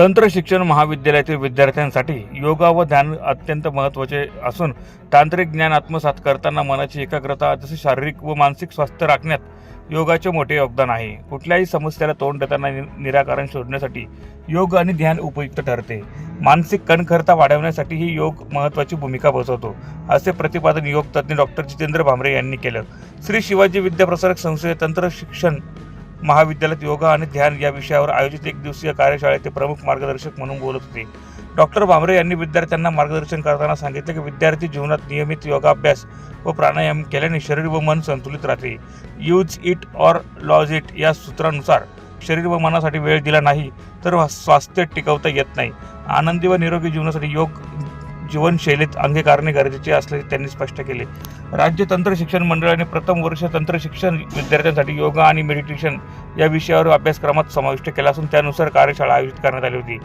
तंत्र शिक्षण महाविद्यालयातील विद्यार्थ्यांसाठी योगा व ध्यान अत्यंत महत्त्वाचे असून तांत्रिक ज्ञान आत्मसात करताना मनाची एकाग्रता जसे शारीरिक व मानसिक स्वास्थ्य राखण्यात योगाचे मोठे योगदान आहे. कुठल्याही समस्येला तोंड देताना नि- निराकरण शोधण्यासाठी योग आणि ध्यान उपयुक्त ठरते. मानसिक कणखरता वाढवण्यासाठीही योग महत्त्वाची भूमिका बसवतो असे प्रतिपादन योग तज्ज्ञ डॉक्टर जितेंद्र भामरे यांनी केलं. श्री शिवाजी विद्याप्रसारक संस्थेचे तंत्र शिक्षण महाविद्यालयात योगा आणि ध्यान या विषयावर आयोजित एक दिवसीय कार्यशाळेत ते प्रमुख मार्गदर्शक म्हणून बोलत होते. डॉक्टर भामरे यांनी विद्यार्थ्यांना मार्गदर्शन करताना सांगितले की विद्यार्थी जीवनात नियमित योगाभ्यास व प्राणायाम केल्याने शरीर व मन संतुलित राहते. Use it or lose it या सूत्रानुसार शरीर व मनासाठी वेळ दिला नाही तर स्वास्थ्य टिकवता येत नाही. आनंदी व निरोगी जीवनासाठी योग जीवनशैलीत अंगीकारणे गरजेचे असल्याचे त्यांनी स्पष्ट केले. राज्य तंत्र शिक्षण मंडळाने प्रथम वर्ष तंत्र शिक्षण विद्यार्थ्यांसाठी योगा आणि मेडिटेशन या विषयावर अभ्यासक्रमात समाविष्ट केला असून त्यानुसार कार्यशाळा आयोजित करण्यात आली होती.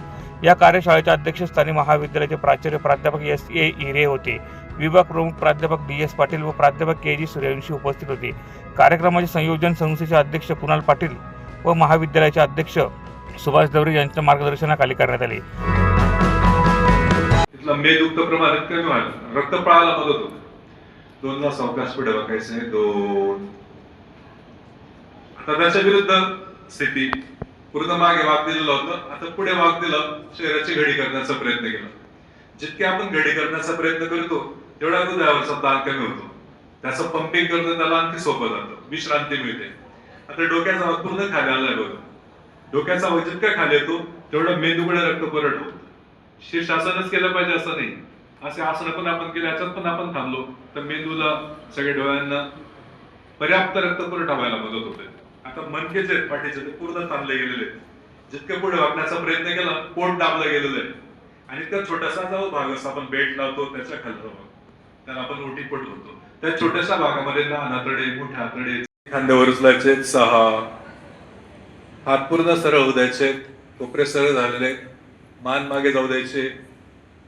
या कार्यशाळेच्या अध्यक्षस्थानी महाविद्यालयाचे प्राचार्य प्राध्यापक एस ए हिरे होते. विभाग प्रमुख प्राध्यापक डी एस पाटील व प्राध्यापक के जी सूर्यवंशी उपस्थित होते. कार्यक्रमाचे संयोजन संस्थेचे अध्यक्ष कुणाल पाटील व महाविद्यालयाचे अध्यक्ष सुभाष दवरे यांच्या मार्गदर्शनाखाली करण्यात आले. तिथलं मेदयुक्त प्रमाण कमी व्हायला रक्त पळायला मदत होते. दोनदा सावकाश पुढे बघायचे दोन. आता त्याच्या विरुद्ध स्थिती पूर्ण मागे वाग दिलेलं होतं. आता पुढे वाघ दिलं शरीराची घडी करण्याचा प्रयत्न केला. जितके आपण घडी करण्याचा प्रयत्न करतो तेवढा हृदयावरचा ताण कमी होतो. त्याचं पंपिंग करणं त्याला आणखी सोपं जातं. विश्रांती मिळते. आता डोक्याचा पूर्ण खाली आला डोक्याचा वजन काय खाली येतो तेवढं मेंदूकडे रक्त परत होतो. शीर्षासनच केलं पाहिजे असं नाही. असे आसन पण आपण केले याच्यात पण आपण थांबलो. तर मेंदूला सगळ्या डोळ्यांना पर्याप्त रक्त पुरवठा व्हायला मदत होते. आता मनकेचे आहेत पाठीचे ते पूर्ण थांबले गेलेले. आहेत. जितके पुढे वागण्याचा प्रयत्न केला पोट दाबलं गेलेलं आहे. आणि त्या छोटासा जो भाग असतो आपण बेट लावतो त्याच्या खालचा भाग. त्याला आपण ओटी पट करतो त्या छोट्याशा भागामध्ये लहान हातडे मोठे आतडे खांद्यावर उचलायचे सहा. हात पूर्ण सरळ उद्याचे कोपरे सरळ झालेले मान मागे जाऊ द्यायचे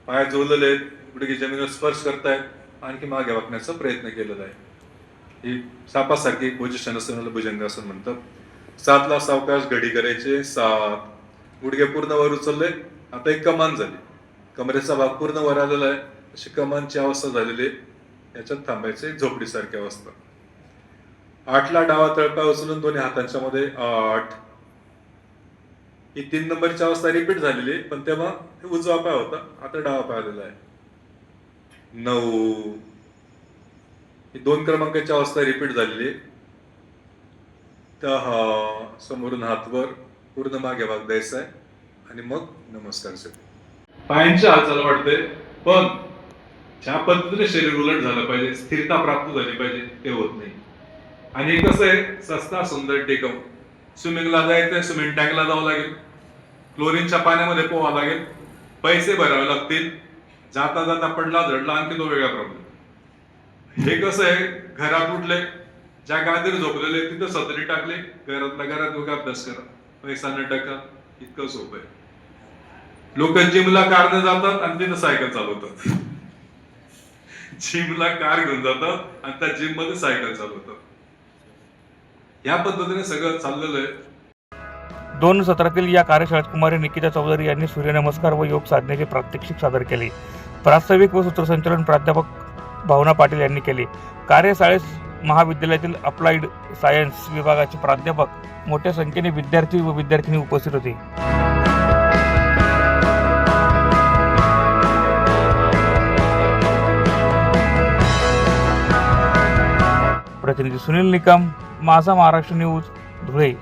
पाय जोडलेले आहेत गुडघे जमिनीवर स्पर्श करतायत आणखी मागे वाकण्याचा प्रयत्न केलेला आहे. ही सापासारखी पोझिशन असं भुजंगासन म्हणतात. सातला सावकाश घडी करायचे सात. गुडघे पूर्ण वर उचलले आता एक कमान झाली. कमरेचा भाग पूर्ण वर आलेला आहे अशी कमानची अवस्था झालेली आहे. याच्यात थांबायचे झोपडीसारखी अवस्था. आठला डावा तळपाय उचलून दोन्ही हातांच्या मध्ये आठ. ही तीन नंबरची अवस्था रिपीट झालेली आहे, पण तेव्हा हे उजवा पाय होता. आता डावा पाय आलेला आहे. नऊ. ही दोन क्रमांकाची अवस्था रिपीट झालेली आहे. समोरून हातवर पूर्ण मागे भाग द्यायचा आहे. आणि मग नमस्कार सर. पायांची हालचाल वाढते पण ज्या पद्धतीने शरीर उलट झालं पाहिजे स्थिरता प्राप्त झाली पाहिजे ते होत नाही. आणि कसं आहे सस्ता सुंदर टेकम स्विमिंगला जायचंय स्विमिंग टँकला जावं लागेल. क्लोरीनच्या पाण्यामध्ये पोहा लागेल. पैसे भरावे लागतील. जाता जाता पडला झडला आणखी तो वेगळा प्रॉब्लेम हे कसं आहे? घरात उठले ज्या गादीर झोपलेले तिथं सदरी टाकले. घरातल्या घरात उगा अभ्यास करा. पैसा न टाका इतकं सोपं आहे. लोक जिमला कारने जातात आणि तिथं सायकल चालवतात. जिमला कार घेऊन जातात आणि त्या जिममध्ये सायकल चालवतात. या पद्धतीने सगळं चाललेलं आहे. दोन सत्रातील या कार्यशाळेत कुमारी निकिता चौधरी यांनी सूर्यनमस्कार व योग साधनेचे प्रात्यक्षिक सादर केले. प्रास्ताविक व सूत्रसंचालन प्राध्यापक भावना पाटील यांनी केले. कार्यशाळेस महाविद्यालयातील अप्लाइड सायन्स विभागाचे प्राध्यापक मोठ्या संख्येने विद्यार्थी व विद्यार्थिनी उपस्थित होते. प्रतिनिधी सुनील निकम माझा महाराष्ट्र न्यूज धुळे.